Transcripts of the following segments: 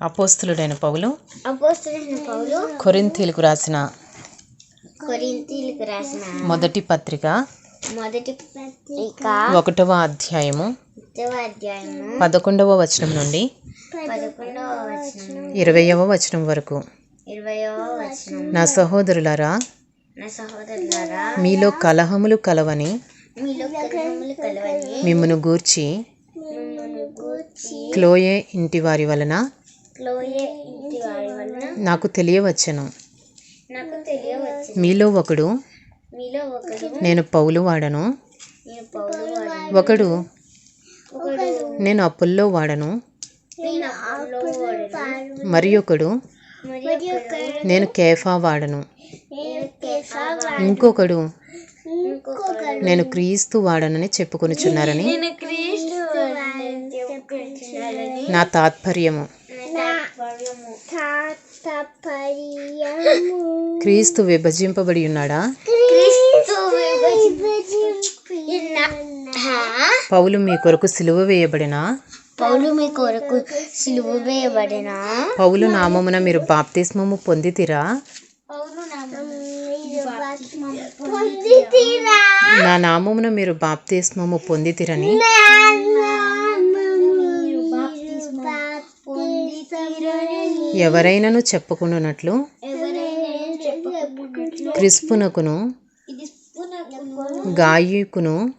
అపోస్తులుడైన పౌలు అపోస్తులైన పౌలు కొరింథీలకు రాసిన కొరింథీలకు రాసిన మొదటి పత్రిక మొదటి పత్రిక ఒకటవ అధ్యాయము పదకొండవ వచనం నుండి పదకొండవ వచనం ఇరవయవ వచనం వరకు. ఇరవయవ వచనం నా సహోదరులారా నా సహోదరులారా మీలో కలహములు కలవని మీలో కలహములు కలవని మిమ్మను గూర్చి క్లోయే ఇంటి వారి వలన నాకు తెలియవచ్చెను. మీలో ఒకడు నేను పౌలు వాడను. ఒకడు నేను అప్పుల్లో వాడను. మరి ఒకడు నేను కేఫా వాడను. ఇంకొకడు నేను క్రీస్తు వాడనని చెప్పుకొనుచున్నారని నా తాత్పర్యము. క్రీస్తు విభజింపబడి ఉన్నాడా పౌలు మీ కొరకు సిలువ వేయబడిన? పౌలు మీ కొరకు సిలువ వేయబడిన? పౌలు నామమున మీరు బాప్తిస్మము పొందితిరా? పౌలు పొందితీరా? నా నామమున మీరు బాప్తిస్మము పొందితిరని? ఎవరైనాను చెప్పుకున్నట్లు క్రిస్పునకును గాయకును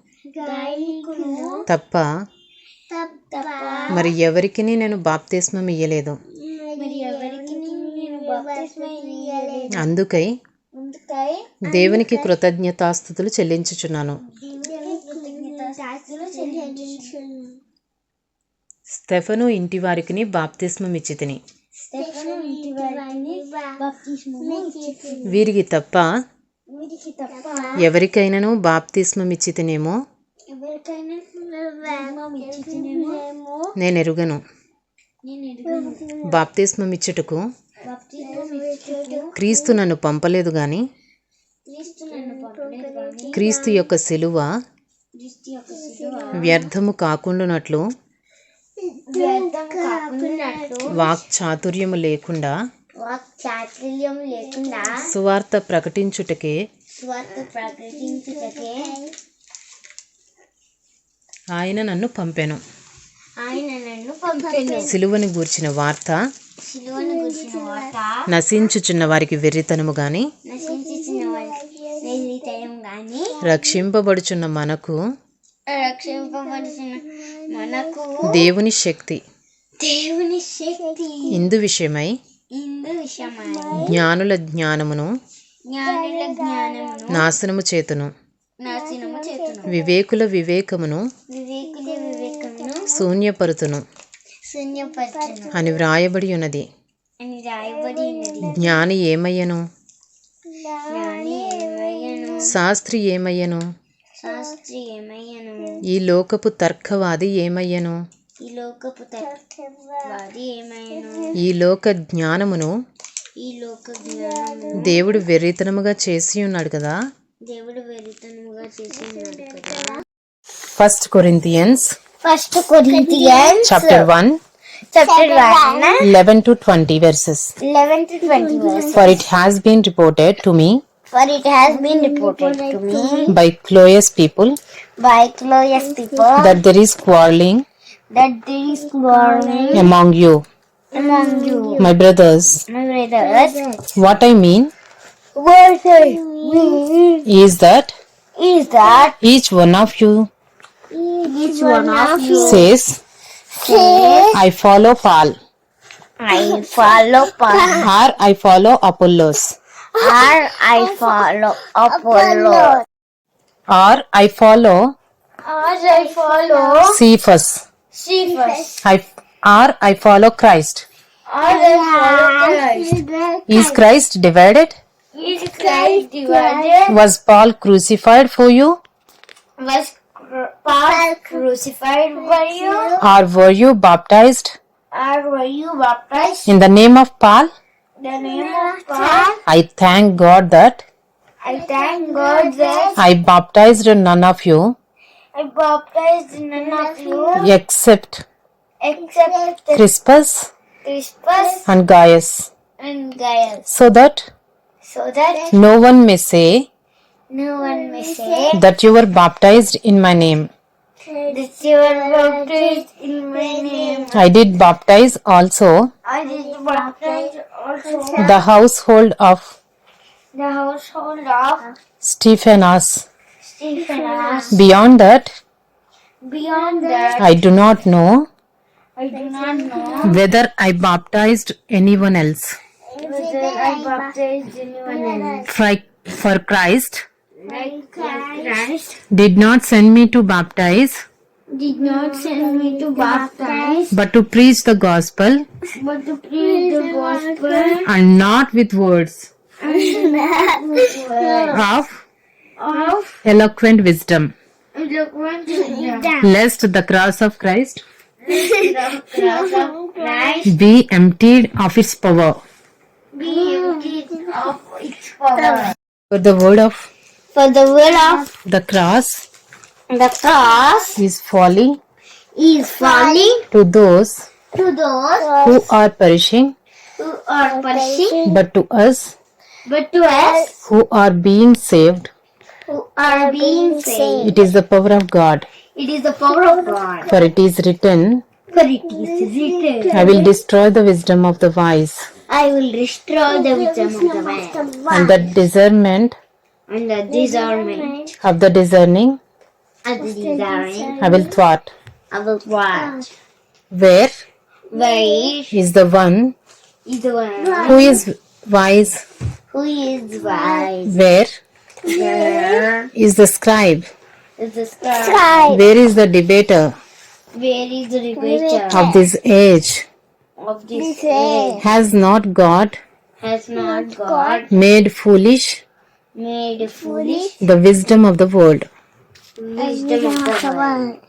తప్ప మరి ఎవరికి నేను బాప్తిస్మం ఇయ్యలేదు? అందుకై దేవునికి కృతజ్ఞతాస్థుతులు చెల్లించుచున్నాను. చెల్లించుచున్నాను స్టెఫను ఇంటి వారికి బాప్తిస్మం ఇచ్చి తిని స్టెఫను బాప్తిస్మము వీరికి తప్ప వీరికి తప్ప ఎవరికైనాను బాప్తిస్మం ఇచ్చి తినేమో ఎవరికైనా బాప్తిస్మం ఇచ్చితేనేమో నేను ఎరుగను. నేను ఎరుగను బాప్తిస్మం ఇచ్చుటకు క్రీస్తు నన్ను పంపలేదు గాని క్రీస్తు యొక్క సిలువ క్రీస్తు యొక్క శిలువ వ్యర్థము కాకుండానట్లు వాక్ చాతుర్యము లేకుండా వాక్ చాతుర్యం లేకుండా సువార్త ప్రకటించుటకే ఆయన నన్ను పంపెను. ఆయన నన్ను పంపెను. సిలువని గూర్చిన వార్త శిలువను గురించిన వార్త నశించుచున్న వారికి వెర్రితనము గాని నశించిన వారికి వెర్రితనం గాని రక్షింపబడుచున్న మనకు మనకు దేవుని శక్తి. దేవుని శక్తి. ఇందు విషయమై ఇందు విషయమై జ్ఞానుల జ్ఞానమును జ్ఞానుల జ్ఞానమును నాశనము చేతును. నాశనము చేతును. వివేకుల వివేకమును వివేకుల వివేకమును శూన్యపరుతును. శూన్యపరచును. అని వ్రాయబడి ఉన్నది. అని రాయబడి ఉన్నది. జ్ఞాని ఏమయ్యను? జ్ఞాని ఏమయ్యను? శాస్త్రి ఏమయ్యను? శాస్త్రి ఏమయ్యను ఈ లోకపు తర్కవాది ఏమయ్యను? ఈ లోకపు తర్కవాది ఏమయ్యను? ఈ లోక జ్ఞానమును ఈ లోక జ్ఞానము దేవుడు వెర్రితనముగా చేసి ఉన్నాడు కదా? దేవుడు వెరితనముగా చేసి ఉన్నాడు కదా? First Corinthians first Corinthians chapter one chapter 1 11 to 20 verses. 11 to 20 verse for it has been reported to me for it has been mm-hmm. reported to me by Chloe's people. by Chloe's people that there is quarreling that there is quarreling among you. among you. My brothers. My brothers. What I mean what I mean is that is that each one of you each one of you says says I follow Paul. I follow Paul. Or I follow Apollos or I follow Apollo. or I follow or I follow Cephas. Cephas. I, or I follow Christ. Or I follow Christ. Is Christ divided? Is Christ divided? Was Paul crucified for you? Was Paul crucified by you? Or were you baptized? Or were you baptized? In the name of Paul? in the name of Paul I thank God that I thank God that I baptized none of you. I baptized none of you. Except except Crispus Crispus, and Gaius, and Gaius, so that so that no one may say no one may say that you were baptized in my name. That you are baptized in my name. I did baptize also I did baptize also the household of the household of Stephanas. Stephanus. Beyond that, Beyond that, I do not know I do not know whether I baptized anyone else. whether I baptized anyone else. For, for Christ Like Christ did not send me to baptize, did not send me to baptize, but to preach the gospel, but to preach the gospel. And not with words. Not with words. Of? Of? Eloquent wisdom, eloquent wisdom. lest the cross of Christ cross of Christ be emptied of its power. be emptied of its power. For the word of For the will of the cross the cross is falling is falling to those to those who are perishing, who are perishing, but to us but to us who are being saved, who are being saved. it is the power of God. It is the power of God. For it is written, For it is written, I will destroy the wisdom of the wise, I will destroy the wisdom of the wise. and the discernment and the discernment of the discerning and the desiring. I will thwart. I will watch. Where Where is the one is the one who is wise? who is wise? Where Where is the scribe? is the sky? Where is the debater Where is the debater of this age? of this age? Has not God Has not God made foolish made foolish the wisdom of the world? Baju.